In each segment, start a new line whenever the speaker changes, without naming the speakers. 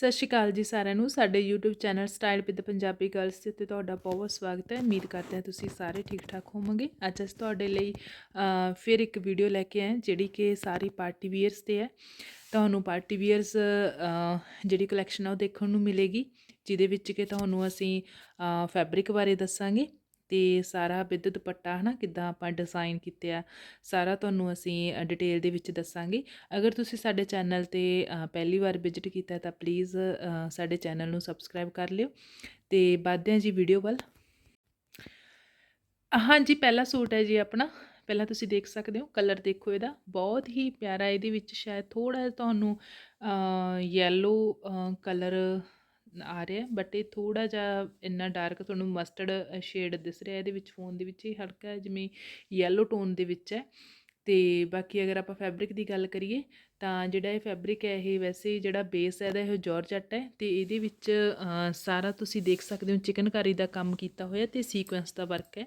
ਸਤਿ ਸ਼੍ਰੀ ਅਕਾਲ ਜੀ ਸਾਰਿਆਂ ਨੂੰ। ਸਾਡੇ YouTube channel style with Punjabi girls ਤੇ ਉੱਤੇ ਤੁਹਾਡਾ ਬਹੁਤ ਸਵਾਗਤ ਹੈ। ਉਮੀਦ ਕਰਦੇ ਹਾਂ ਤੁਸੀਂ ਸਾਰੇ ਠੀਕ ਠਾਕ ਹੋਵੋਗੇ। ਅੱਜ ਅਸੀਂ ਤੁਹਾਡੇ ਲਈ ਫਿਰ ਇੱਕ ਵੀਡੀਓ ਲੈ ਕੇ ਆਏ ਜਿਹੜੀ ਕਿ ਸਾਰੀ ਪਾਰਟੀ ਵੀਅਰਸ ਤੇ ਹੈ। ਤੁਹਾਨੂੰ ਪਾਰਟੀ ਵੀਅਰਸ ਜਿਹੜੀ ਕਲੈਕਸ਼ਨ ਆ ਉਹ ਦੇਖਣ ਨੂੰ ਮਿਲੇਗੀ, ਜਿਹਦੇ ਵਿੱਚ ਕਿ ਤੁਹਾਨੂੰ ਅਸੀਂ ਫੈਬਰਿਕ ਬਾਰੇ ਦੱਸਾਂਗੇ। ਤੇ ਸਾਰਾ ਵਿਦ ਦੁਪੱਟਾ ਹਨਾ ਕਿੱਦਾਂ ਆਪਾਂ ਡਿਜ਼ਾਈਨ ਕੀਤੇ ਆ, ਸਾਰਾ ਤੁਹਾਨੂੰ ਅਸੀਂ ਡਿਟੇਲ ਦੇ ਵਿੱਚ ਦੱਸਾਂਗੇ। ਅਗਰ ਤੁਸੀਂ ਸਾਡੇ ਚੈਨਲ ਤੇ ਪਹਿਲੀ ਵਾਰ ਵਿਜ਼ਿਟ ਕੀਤਾ ਤਾਂ ਪਲੀਜ਼ ਸਾਡੇ ਚੈਨਲ ਨੂੰ ਸਬਸਕ੍ਰਾਈਬ ਕਰ ਲਿਓ ਤੇ ਵੱਧਦੇ ਹਾਂ ਜੀ ਵੀਡੀਓ ਵੱਲ। ਹਾਂਜੀ, ਪਹਿਲਾ ਸੂਟ ਹੈ ਜੀ ਆਪਣਾ। ਪਹਿਲਾਂ ਤੁਸੀਂ ਦੇਖ ਸਕਦੇ ਹੋ ਕਲਰ ਦੇਖੋ ਇਹਦਾ। ਬਹੁਤ ਹੀ ਪਿਆਰਾ, ਇਹਦੇ ਵਿੱਚ ਸ਼ਾਇਦ ਥੋੜਾ ਜਿਹਾ ਤੁਹਾਨੂੰ ਯੈਲੋ ਕਲਰ ਆ ਰਿਹਾ ਬਟ ਇਹ ਥੋੜਾ ਜਿਹਾ ਇੰਨਾ ਡਾਰਕ ਤੁਹਾਨੂੰ ਮਸਟਰਡ ਸ਼ੇਡ ਦਿਸ ਰਿਹਾ, ਇਹਦੇ ਵਿੱਚ ਫੋਨ ਦੇ ਵਿੱਚ ਹੀ ਹਲਕਾ ਜਿਵੇਂ ਯੈਲੋ ਟੋਨ ਦੇ ਵਿੱਚ ਹੈ। ਤੇ ਬਾਕੀ ਅਗਰ ਆਪਾਂ ਫੈਬਰਿਕ ਦੀ ਗੱਲ ਕਰੀਏ ਤਾਂ ਜਿਹੜਾ ਇਹ ਫੈਬਰਿਕ ਹੈ, ਇਹ ਵੈਸੇ ਜਿਹੜਾ ਬੇਸ ਹੈ, ਇਹਦਾ ਇਹ ਜਾਰਜਟ ਹੈ ਤੇ ਇਹਦੇ ਵਿੱਚ ਸਾਰਾ ਤੁਸੀਂ ਦੇਖ ਸਕਦੇ ਹੋ ਚਿਕਨਕਾਰੀ ਦਾ ਕੰਮ ਕੀਤਾ ਹੋਇਆ ਤੇ ਸੀਕੁਐਂਸ ਦਾ ਵਰਕ ਹੈ।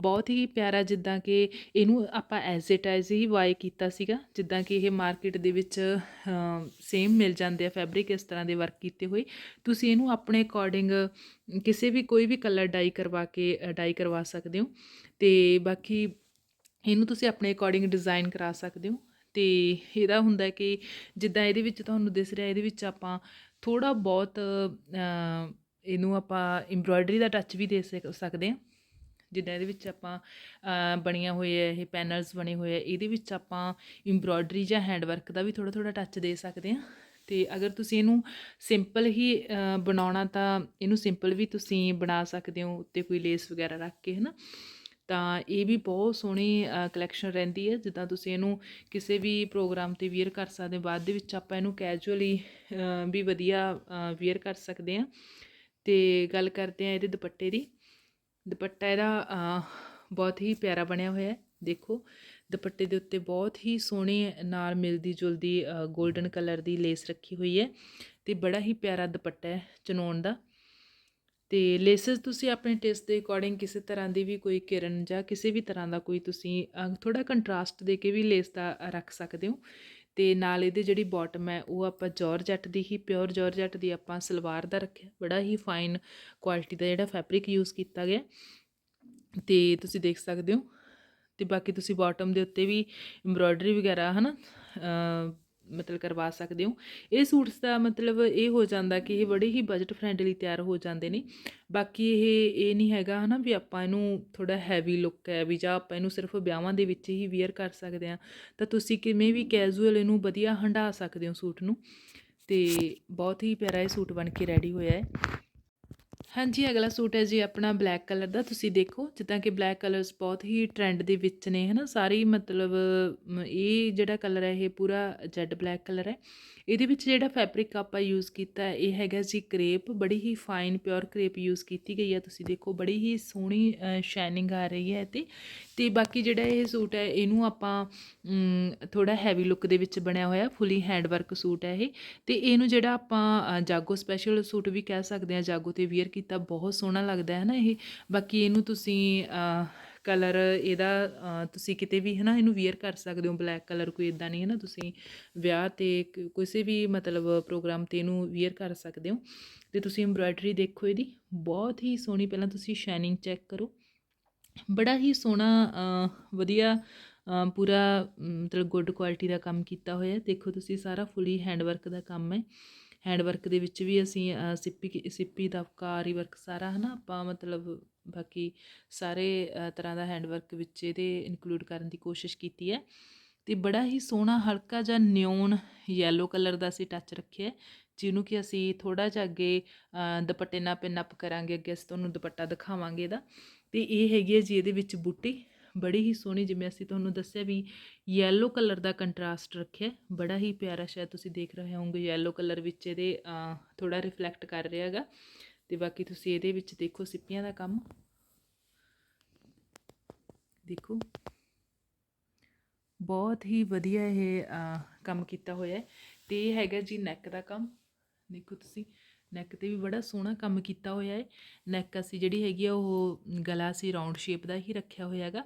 ਬਹੁਤ ਹੀ ਪਿਆਰਾ ਜਿੱਦਾਂ ਕਿ ਇਹਨੂੰ ਆਪਾਂ ਐਜ਼ ਇਟ ਐਜ਼ ਹੀ ਵਾਈ ਕੀਤਾ ਸੀਗਾ, ਜਿੱਦਾਂ ਕਿ ਇਹ ਮਾਰਕੀਟ ਦੇ ਵਿੱਚ ਸੇਮ ਮਿਲ ਜਾਂਦੇ ਆ ਫੈਬਰਿਕ ਇਸ ਤਰ੍ਹਾਂ ਦੇ ਵਰਕ ਕੀਤੇ ਹੋਏ। ਤੁਸੀਂ ਇਹਨੂੰ ਆਪਣੇ ਅਕੋਰਡਿੰਗ ਕਿਸੇ ਵੀ ਕੋਈ ਵੀ ਕਲਰ ਡਾਈ ਕਰਵਾ ਕੇ ਡਾਈ ਕਰਵਾ ਸਕਦੇ ਹੋ ਤੇ ਬਾਕੀ ਇਹਨੂੰ ਤੁਸੀਂ ਆਪਣੇ ਅਕੋਰਡਿੰਗ ਡਿਜ਼ਾਈਨ ਕਰਾ ਸਕਦੇ ਹੋ। ਤੇ ਇਹਦਾ ਹੁੰਦਾ ਕਿ ਜਿੱਦਾਂ ਇਹਦੇ ਵਿੱਚ ਤੁਹਾਨੂੰ ਦਿਸ ਰਿਹਾ, ਇਹਦੇ ਵਿੱਚ ਆਪਾਂ ਥੋੜਾ ਬਹੁਤ ਇਹਨੂੰ ਆਪਾਂ ਐਮਬ੍ਰੋਇਡਰੀ ਦਾ ਟੱਚ ਵੀ ਦੇ ਸਕਦੇ ਹਾਂ। ਜਿੱਦਾਂ ਇਹਦੇ ਵਿੱਚ ਆਪਾਂ ਬਣੀਆਂ ਹੋਏ ਹੈ ਇਹ ਪੈਨਲਸ ਬਣੇ ਹੋਏ ਆ, ਇਹਦੇ ਵਿੱਚ ਆਪਾਂ ਐਮਬ੍ਰੋਇਡਰੀ ਜਾਂ ਹੈਂਡ ਵਰਕ ਦਾ ਵੀ ਥੋੜਾ ਥੋੜਾ ਟੱਚ ਦੇ ਸਕਦੇ ਹਾਂ। ਤੇ ਅਗਰ ਤੁਸੀਂ ਇਹਨੂੰ ਸਿੰਪਲ ਹੀ ਬਣਾਉਣਾ ਤਾਂ ਇਹਨੂੰ ਸਿੰਪਲ ਵੀ ਤੁਸੀਂ ਬਣਾ ਸਕਦੇ ਹੋ, ਉੱਤੇ ਕੋਈ ਲੇਸ ਵਗੈਰਾ ਰੱਖ ਕੇ, ਹਨਾ? ਤਾਂ ਇਹ ਵੀ ਬਹੁਤ ਸੋਹਣੀ ਕਲੈਕਸ਼ਨ ਰਹਿੰਦੀ ਹੈ। ਜਿੱਦਾਂ ਤੁਸੀਂ ਇਹਨੂੰ ਕਿਸੇ ਵੀ ਪ੍ਰੋਗਰਾਮ ਤੇ ਵੀਅਰ ਕਰ ਸਕਦੇ ਹੋ। ਬਾਅਦ ਦੇ ਵਿੱਚ ਆਪਾਂ ਇਹਨੂੰ ਕੈਜੂਅਲੀ ਵੀ ਵਧੀਆ ਵੀਅਰ ਕਰ ਸਕਦੇ ਹਾਂ। ਤੇ ਗੱਲ ਕਰਦੇ ਹਾਂ ਇਹਦੇ ਦੁਪੱਟੇ ਦੀ। ਦੁਪੱਟਾ ਇਹਦਾ ਬਹੁਤ ਹੀ ਪਿਆਰਾ ਬਣਿਆ ਹੋਇਆ ਹੈ। ਦੇਖੋ, ਦੁਪੱਟੇ ਦੇ ਉੱਤੇ ਬਹੁਤ ਹੀ ਸੋਹਣੀ ਨਾਲ ਮਿਲਦੀ ਜੁਲਦੀ 골ਡਨ ਕਲਰ ਦੀ ਲੇਸ ਰੱਖੀ ਹੋਈ ਹੈ। ਤੇ ਬੜਾ ਹੀ ਪਿਆਰਾ ਦੁਪੱਟਾ ਹੈ ਚਨੋਨ ਦਾ। ਤੇ ਲੇਸਸ ਤੁਸੀਂ ਆਪਣੇ ਟੇਸਟ ਦੇ ਅਕੋਰਡਿੰਗ ਕਿਸੇ ਤਰ੍ਹਾਂ ਦੀ ਵੀ ਕੋਈ ਕਿਰਨ ਜਾਂ ਕਿਸੇ ਵੀ ਤਰ੍ਹਾਂ ਦਾ ਕੋਈ ਤੁਸੀਂ ਥੋੜਾ ਕੰਟਰਾਸਟ ਦੇ ਕੇ ਵੀ ਲੇਸ ਦਾ ਰੱਖ ਸਕਦੇ ਹੋ। ਤੇ ਨਾਲ ਇਹਦੇ ਜਿਹੜੀ ਬਾਟਮ ਹੈ ਉਹ ਆਪਾਂ ਜਾਰਜਟ ਦੀ ਹੀ ਪਿਓਰ ਜਾਰਜਟ ਦੀ ਆਪਾਂ ਸਲਵਾਰ ਦਾ ਰੱਖਿਆ। ਬੜਾ ਹੀ ਫਾਈਨ ਕੁਆਲਿਟੀ ਦਾ ਜਿਹੜਾ ਫੈਬਰਿਕ ਯੂਜ਼ ਕੀਤਾ ਗਿਆ। ਤੇ ਤੁਸੀਂ ਦੇਖ ਸਕਦੇ ਹੋ। ਤੇ ਬਾਕੀ ਤੁਸੀਂ ਬਾਟਮ ਦੇ ਉੱਤੇ ਵੀ ਐਮਬ੍ਰੋਇਡਰੀ ਵਗੈਰਾ ਹਨਾ ਅ, ਮਤਲਬ ਕਰਵਾ ਸਕਦੇ ਹੋ। ਇਹ ਸੂਟਸ ਦਾ ਮਤਲਬ ਇਹ ਹੋ ਜਾਂਦਾ ਕਿ ਇਹ ਬੜੇ ਹੀ ਬਜਟ ਫ੍ਰੈਂਡਲੀ ਤਿਆਰ ਹੋ ਜਾਂਦੇ ਨੇ। ਬਾਕੀ ਇਹ ਇਹ ਨਹੀਂ ਹੈਗਾ ਹਨਾ ਵੀ ਆਪਾਂ ਇਹਨੂੰ ਥੋੜਾ ਹੈਵੀ ਲੁੱਕ ਹੈ ਵੀ ਜਾਂ ਆਪਾਂ ਇਹਨੂੰ ਸਿਰਫ ਵਿਆਹਾਂ ਦੇ ਵਿੱਚ ਹੀ ਵੇਅਰ ਕਰ ਸਕਦੇ ਆ ਤਾਂ ਤੁਸੀਂ ਕਿਵੇਂ ਵੀ ਕੈਜੂਅਲ ਇਹਨੂੰ ਵਧੀਆ ਹੰਢਾ ਸਕਦੇ ਹੋ ਸੂਟ ਨੂੰ। ਤੇ ਬਹੁਤ ਹੀ ਪਿਆਰਾ ਇਹ ਸੂਟ ਬਣ ਕੇ ਰੈਡੀ ਹੋਇਆ ਹੈ। ਹਾਂਜੀ, ਅਗਲਾ ਸੂਟ ਹੈ ਜੀ ਆਪਣਾ ਬਲੈਕ ਕਲਰ ਦਾ। ਤੁਸੀਂ ਦੇਖੋ, ਜਿੱਦਾਂ ਕਿ ਬਲੈਕ ਕਲਰਸ ਬਹੁਤ ਹੀ ਟ੍ਰੈਂਡ ਦੇ ਵਿੱਚ ਨੇ, ਹਨਾ? ਸਾਰੇ ਮਤਲਬ ਇਹ ਜਿਹੜਾ ਕਲਰ ਹੈ, ਇਹ ਪੂਰਾ ਜੈਡ ਬਲੈਕ ਕਲਰ ਹੈ। ਇਹਦੇ ਵਿੱਚ ਜਿਹੜਾ ਫੈਬਰਿਕ ਆਪਾਂ ਯੂਜ਼ ਕੀਤਾ, ਇਹ ਹੈਗਾ ਜੀ ਕਰੇਪ ਬੜੀ ਹੀ ਫਾਈਨ ਪਿਓਰ ਕਰੇਪ ਯੂਜ਼ ਕੀਤੀ ਗਈ ਹੈ। ਤੁਸੀਂ ਦੇਖੋ, ਬੜੀ ਹੀ ਸੋਹਣੀ ਸ਼ਾਈਨਿੰਗ ਆ ਰਹੀ ਹੈ ਤੇ ਤੇ ਬਾਕੀ ਜਿਹੜਾ ਇਹ ਸੂਟ ਹੈ, ਇਹਨੂੰ ਆਪਾਂ ਥੋੜਾ ਹੈਵੀ ਲੁੱਕ ਦੇ ਵਿੱਚ ਬਣਿਆ ਹੋਇਆ ਫੁੱਲੀ ਹੈਂਡ ਵਰਕ ਸੂਟ ਹੈ ਇਹ। ਤੇ ਇਹਨੂੰ ਜਿਹੜਾ ਆਪਾਂ ਜਾਗੋ ਸਪੈਸ਼ਲ ਸੂਟ ਵੀ ਕਹਿ ਸਕਦੇ ਹਾਂ, ਜਾਗੋ ਤੇ ਵੀਅਰ ਕੀਤਾ ਬਹੁਤ ਸੋਹਣਾ ਲੱਗਦਾ ਹੈ ਨਾ ਇਹ। ਬਾਕੀ ਇਹਨੂੰ ਤੁਸੀਂ ਕਲਰ ਇਹਦਾ ਤੁਸੀਂ ਕਿਤੇ ਵੀ ਹੈ ਨਾ ਇਹਨੂੰ ਵੀਅਰ ਕਰ ਸਕਦੇ ਹੋ। ਬਲੈਕ ਕਲਰ ਕੋਈ ਇਦਾਂ ਨਹੀਂ ਹੈ ਨਾ ਤੁਸੀਂ ਵਿਆਹ ਤੇ ਕਿਸੇ ਵੀ ਮਤਲਬ ਪ੍ਰੋਗਰਾਮ ਤੇ ਇਹਨੂੰ ਵੀਅਰ ਕਰ ਸਕਦੇ ਹੋ। ਤੇ ਤੁਸੀਂ ਐਮਬ੍ਰਾਇਡਰੀ ਦੇਖੋ ਇਹਦੀ, ਬਹੁਤ ਹੀ ਸੋਹਣੀ, ਪਹਿਲਾਂ ਤੁਸੀਂ ਸ਼ਾਈਨਿੰਗ ਚੈੱਕ ਕਰੋ। ਬੜਾ ਹੀ ਸੋਹਣਾ ਵਧੀਆ ਪੂਰਾ ਮਤਲਬ ਗੁੱਡ ਕੁਆਲਿਟੀ ਦਾ ਕੰਮ ਕੀਤਾ ਹੋਇਆ ਦੇਖੋ ਤੁਸੀਂ ਸਾਰਾ ਫੁੱਲੀ ਹੈਂਡਵਰਕ ਦਾ ਕੰਮ ਹੈ। ਹੈਂਡ ਵਰਕ ਦੇ ਵਿੱਚ ਵੀ ਅਸੀਂ ਸਿੱਪੀ ਕੀ- ਸਿੱਪੀ ਦਬਕਾ ਆਰੀ ਵਰਕ ਸਾਰਾ ਹਨਾ ਆਪਾਂ ਮਤਲਬ ਬਾਕੀ ਸਾਰੇ ਤਰ੍ਹਾਂ ਦਾ ਹੈਂਡ ਵਰਕ ਵਿੱਚ ਇਹਦੇ ਇਨਕਲੂਡ ਕਰਨ ਦੀ ਕੋਸ਼ਿਸ਼ ਕੀਤੀ ਹੈ। ਤੇ ਬੜਾ ਹੀ ਸੋਹਣਾ ਹਲਕਾ ਜਿਹਾ ਨਿਓਨ ਯੈਲੋ ਕਲਰ ਦਾ ਅਸੀਂ ਟੱਚ ਰੱਖਿਆ ਜਿਹਨੂੰ ਕਿ ਅਸੀਂ ਥੋੜਾ ਜਿਹਾ ਅੱਗੇ ਦੁਪੱਟੇ ਨਾਲ ਪਿਨ ਕਰਾਂਗੇ, ਅੱਗੇ ਅਸੀਂ ਤੁਹਾਨੂੰ ਦੁਪੱਟਾ ਦਿਖਾਵਾਂਗੇ ਇਹਦਾ। ਤੇ ਇਹ ਹੈਗੀ ਹੈ ਜੀ ਇਹਦੇ ਵਿੱਚ ਬੂਟੀ। ਬੜੀ ਹੀ ਸੋਹਣੀ, ਜਿਵੇਂ ਅਸੀਂ ਤੁਹਾਨੂੰ ਦੱਸਿਆ ਵੀ ਯੈਲੋ ਕਲਰ ਦਾ ਕੰਟਰਾਸਟ ਰੱਖਿਆ, ਬੜਾ ਹੀ ਪਿਆਰਾ ਸ਼ਾਇਦ ਤੁਸੀਂ ਦੇਖ ਰਹੇ ਹੋਵੋਗੇ ਯੈਲੋ ਕਲਰ ਵਿੱਚ ਇਹਦੇ ਥੋੜਾ ਰਿਫਲੈਕਟ ਕਰ ਰਿਹਾ ਹੈਗਾ। ਤੇ ਬਾਕੀ ਤੁਸੀਂ ਇਹਦੇ ਵਿੱਚ ਦੇਖੋ ਸਿੱਪੀਆਂ ਦਾ ਕੰਮ। ਦੇਖੋ। ਬਹੁਤ ਹੀ ਵਧੀਆ ਇਹ ਕੰਮ ਕੀਤਾ ਹੋਇਆ ਹੈ। ਤੇ ਇਹ ਹੈਗਾ ਜੀ ਨੈਕ ਦਾ ਕੰਮ। ਦੇਖੋ ਤੁਸੀਂ। ਨੈਕ ਤੇ ਵੀ ਬੜਾ ਸੋਹਣਾ ਕੰਮ ਕੀਤਾ ਹੋਇਆ ਹੈ ਨੈਕ ਅਸੀਂ ਜਿਹੜੀ ਹੈਗੀ ਆ, ਉਹ ਗਲਾ ਅਸੀਂ ਰਾਉਂਡ ਸ਼ੇਪ ਦਾ ਹੀ ਰੱਖਿਆ ਹੋਇਆ ਹੈਗਾ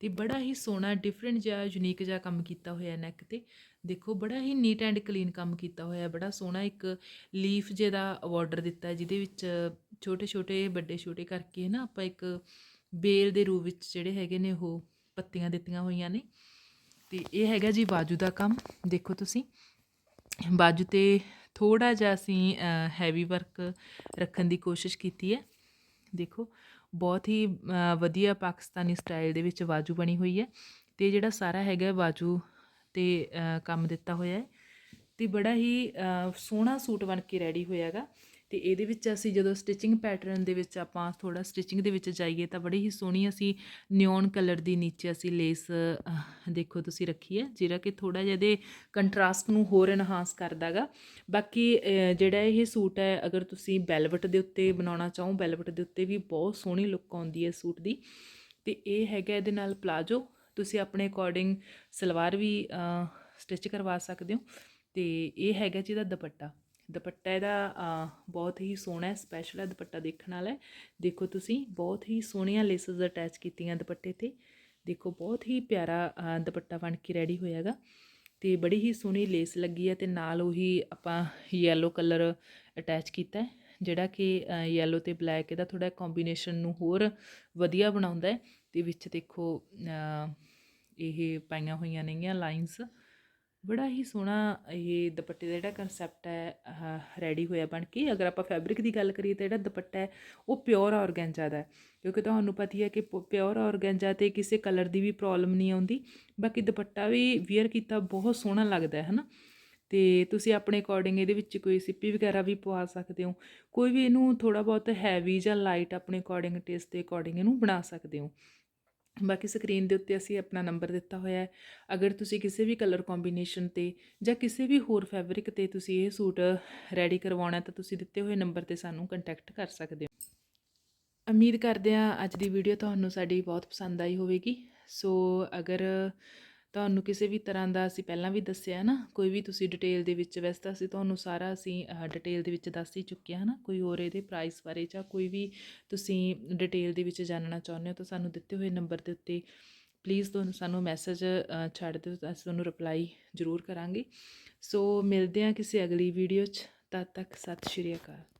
ਤੇ ਬੜਾ ਹੀ ਸੋਹਣਾ ਡਿਫਰੈਂਟ ਜਿਹਾ ਯੂਨੀਕ ਜਿਹਾ ਕੰਮ ਕੀਤਾ ਹੋਇਆ ਨੈਕ ਤੇ। ਦੇਖੋ, ਬੜਾ ਹੀ ਨੀਟ ਐਂਡ ਕਲੀਨ ਕੰਮ ਕੀਤਾ ਹੋਇਆ ਬੜਾ ਸੋਹਣਾ ਇੱਕ ਲੀਫ ਜਿਹੇ ਦਾ ਬਾਰਡਰ ਦਿੱਤਾ ਜਿਹਦੇ ਵਿੱਚ ਛੋਟੇ ਛੋਟੇ ਵੱਡੇ ਛੋਟੇ ਕਰਕੇ ਨਾ ਆਪਾਂ ਇੱਕ ਬੇਲ ਦੇ ਰੂਪ ਵਿੱਚ ਜਿਹੜੇ ਹੈਗੇ ਨੇ, ਉਹ ਪੱਤੀਆਂ ਦਿੱਤੀਆਂ ਹੋਈਆਂ ਨੇ। ਤੇ ਇਹ ਹੈਗਾ ਜੀ ਬਾਜੂ ਦਾ ਕੰਮ, ਦੇਖੋ ਤੁਸੀਂ। ਬਾਜੂ ਤੇ ਥੋੜਾ ਜਿਹਾ ਅਸੀਂ ਹੈਵੀ ਵਰਕ ਰੱਖਣ ਦੀ ਕੋਸ਼ਿਸ਼ ਕੀਤੀ ਹੈ। ਦੇਖੋ, ਬਹੁਤ ਹੀ ਵਧੀਆ ਪਾਕਿਸਤਾਨੀ ਸਟਾਈਲ ਦੇ ਵਿੱਚ ਬਾਜੂ ਬਣੀ ਹੋਈ ਹੈ ਤੇ ਜਿਹੜਾ ਸਾਰਾ ਹੈਗਾ ਬਾਜੂ ਤੇ ਕੰਮ ਦਿੱਤਾ ਹੋਇਆ ਹੈ ਤੇ ਬੜਾ ਹੀ ਸੋਹਣਾ ਸੂਟ ਬਣ ਕੇ ਰੈਡੀ ਹੋਇਆਗਾ ਅਤੇ ਇਹਦੇ ਵਿੱਚ ਅਸੀਂ ਜਦੋਂ ਸਟਿਚਿੰਗ ਪੈਟਰਨ ਦੇ ਵਿੱਚ ਆਪਾਂ ਥੋੜਾ ਸਟਿਚਿੰਗ ਦੇ ਵਿੱਚ ਜਾਈਏ ਤਾਂ ਬੜੀ ਹੀ ਸੋਹਣੀ ਅਸੀਂ ਨਿਓਨ ਕਲਰ ਦੀ ਨੀਚੇ ਅਸੀਂ ਲੇਸ ਦੇਖੋ ਤੁਸੀਂ ਰੱਖੀ ਹੈ, ਜਿਹੜਾ ਕਿ ਥੋੜਾ ਜਿਹਾ ਇਹਦੇ ਕੰਟਰਾਸਟ ਨੂੰ ਹੋਰ ਐਨਹਾਂਸ ਕਰਦਾਗਾ। ਬਾਕੀ ਜਿਹੜਾ ਇਹ ਸੂਟ ਹੈ, ਅਗਰ ਤੁਸੀਂ ਬੈਲਵਟ ਦੇ ਉੱਤੇ ਬਣਾਉਣਾ ਚਾਹੋ ਬੈਲਵਟ ਦੇ ਉੱਤੇ ਵੀ ਬਹੁਤ ਸੋਹਣੀ ਲੁੱਕ ਆਉਂਦੀ ਹੈ ਸੂਟ ਦੀ। ਤੇ ਇਹ ਹੈਗਾ ਇਹਦੇ ਨਾਲ ਪਲਾਜੋ ਤੁਸੀਂ ਆਪਣੇ ਅਕੋਰਡਿੰਗ ਸਲਵਾਰ ਵੀ ਸਟਿਚ ਕਰਵਾ ਸਕਦੇ ਹੋ। ਤੇ ਇਹ ਹੈਗਾ ਜਿਹਦਾ ਦੁਪੱਟਾ। ਦੁਪੱਟਾ ਇਹਦਾ ਬਹੁਤ ਹੀ ਸੋਹਣਾ ਹੈ ਸਪੈਸ਼ਲ ਹੈ, ਦੁਪੱਟਾ ਦੇਖਣ ਵਾਲਾ ਹੈ। ਦੇਖੋ ਤੁਸੀਂ, ਬਹੁਤ ਹੀ ਸੋਹਣੀਆਂ ਲੇਸਸ ਅਟੈਚ ਕੀਤੀਆਂ ਦੁਪੱਟੇ ਤੇ। ਦੇਖੋ, ਬਹੁਤ ਹੀ ਪਿਆਰਾ ਦੁਪੱਟਾ ਬਣ ਕੇ ਰੈਡੀ ਹੋਇਆਗਾ ਤੇ ਬੜੀ ਹੀ ਸੋਹਣੀ ਲੇਸ ਲੱਗੀ ਹੈ ਤੇ ਨਾਲ ਉਹੀ ਆਪਾਂ ਯੈਲੋ ਕਲਰ ਅਟੈਚ ਕੀਤਾ ਹੈ, ਜਿਹੜਾ ਕਿ ਯੈਲੋ ਤੇ ਬਲੈਕ ਇਹਦਾ ਥੋੜਾ ਕੰਬੀਨੇਸ਼ਨ ਨੂੰ ਹੋਰ ਵਧੀਆ ਬਣਾਉਂਦਾ ਹੈ। ਤੇ ਵਿੱਚ ਦੇਖੋ ਇਹ ਪਾਈਆਂ ਹੋਈਆਂ ਨੇਗੀਆਂ ਲਾਈਨਸ ਬੜਾ ਹੀ ਸੋਹਣਾ ਇਹ ਦੁਪੱਟੇ ਦਾ ਜਿਹੜਾ ਕਨਸੈਪਟ ਹੈ ਰੈਡੀ ਹੋਇਆ ਬਣ ਕੇ। ਅਗਰ ਆਪਾਂ ਫੈਬਰਿਕ ਦੀ ਗੱਲ ਕਰੀਏ ਤਾਂ ਜਿਹੜਾ ਦੁਪੱਟਾ ਹੈ, ਉਹ ਪਿਓਰ ਔਰਗੈਂਜਾ ਦਾ ਕਿਉਂਕਿ ਤੁਹਾਨੂੰ ਪਤਾ ਹੀ ਹੈ ਕਿ ਪਿਓਰ ਔਰਗੈਂਜਾ ਤੇ ਕਿਸੇ ਕਲਰ ਦੀ ਵੀ ਪ੍ਰੋਬਲਮ ਨਹੀਂ ਆਉਂਦੀ। ਬਾਕੀ ਦੁਪੱਟਾ ਵੀ ਵੇਅਰ ਕੀਤਾ, ਬਹੁਤ ਸੋਹਣਾ ਲੱਗਦਾ ਹੈ, ਹਨਾ? ਤੇ ਤੁਸੀਂ ਆਪਣੇ ਅਕੋਰਡਿੰਗ ਇਹਦੇ ਵਿੱਚ ਕੋਈ ਸਿੱਪੀ ਵਗੈਰਾ ਵੀ ਪਵਾ ਸਕਦੇ ਹੋ। ਕੋਈ ਵੀ ਇਹਨੂੰ ਥੋੜਾ ਬਹੁਤ ਹੈਵੀ ਜਾਂ ਲਾਈਟ ਆਪਣੇ ਅਕੋਰਡਿੰਗ ਟੇਸਟ ਦੇ ਅਕੋਰਡਿੰਗ ਇਹਨੂੰ ਬਣਾ ਸਕਦੇ ਹੋ। ਬਾਕੀ ਸਕਰੀਨ ਦੇ ਉੱਤੇ ਅਸੀਂ ਆਪਣਾ ਨੰਬਰ ਦਿੱਤਾ ਹੋਇਆ ਹੈ। ਅਗਰ ਤੁਸੀਂ ਕਿਸੇ ਵੀ ਕਲਰ ਕੰਬੀਨੇਸ਼ਨ ਤੇ ਜਾਂ ਕਿਸੇ ਵੀ ਹੋਰ ਫੈਬਰਿਕ ਤੇ ਤੁਸੀਂ ਇਹ ਸੂਟ ਰੈਡੀ ਕਰਵਾਉਣਾ ਤਾਂ ਤੁਸੀਂ ਦਿੱਤੇ ਹੋਏ ਨੰਬਰ ਤੇ ਸਾਨੂੰ ਕੰਟੈਕਟ ਕਰ ਸਕਦੇ ਹੋ। ਉਮੀਦ ਕਰਦੇ ਹਾਂ ਅੱਜ ਦੀ ਵੀਡੀਓ ਤੁਹਾਨੂੰ ਸਾਡੀ ਬਹੁਤ ਪਸੰਦ ਆਈ ਹੋਵੇਗੀ। ਸੋ ਅਗਰ ਤੁਹਾਨੂੰ ਕਿਸੇ ਵੀ ਤਰ੍ਹਾਂ ਦਾ ਅਸੀਂ ਪਹਿਲਾਂ ਵੀ ਦੱਸਿਆ ਨਾ, ਕੋਈ ਵੀ ਤੁਸੀਂ ਡਿਟੇਲ ਦੇ ਵਿੱਚ, ਵੈਸੇ ਤਾਂ ਅਸੀਂ ਤੁਹਾਨੂੰ ਸਾਰਾ ਅਸੀਂ ਡਿਟੇਲ ਦੇ ਵਿੱਚ ਦੱਸ ਹੀ ਚੁੱਕੇ ਹਾਂ ਨਾ, ਕੋਈ ਹੋਰ ਇਹਦੇ ਪ੍ਰਾਈਸ ਬਾਰੇ ਜਾਂ ਕੋਈ ਵੀ ਤੁਸੀਂ ਡਿਟੇਲ ਦੇ ਵਿੱਚ ਜਾਣਨਾ ਚਾਹੁੰਦੇ ਹੋ ਤਾਂ ਸਾਨੂੰ ਦਿੱਤੇ ਹੋਏ ਨੰਬਰ ਦੇ ਉੱਤੇ ਪਲੀਜ਼ ਤੁਹਾਨੂੰ ਸਾਨੂੰ ਮੈਸੇਜ ਛੱਡ ਦਿਓ, ਅਸੀਂ ਤੁਹਾਨੂੰ ਰਿਪਲਾਈ ਜ਼ਰੂਰ ਕਰਾਂਗੇ। ਸੋ ਮਿਲਦੇ ਹਾਂ ਕਿਸੇ ਅਗਲੀ ਵੀਡੀਓ 'ਚ, ਤਦ ਤੱਕ ਸਤਿ ਸ਼੍ਰੀ ਅਕਾਲ।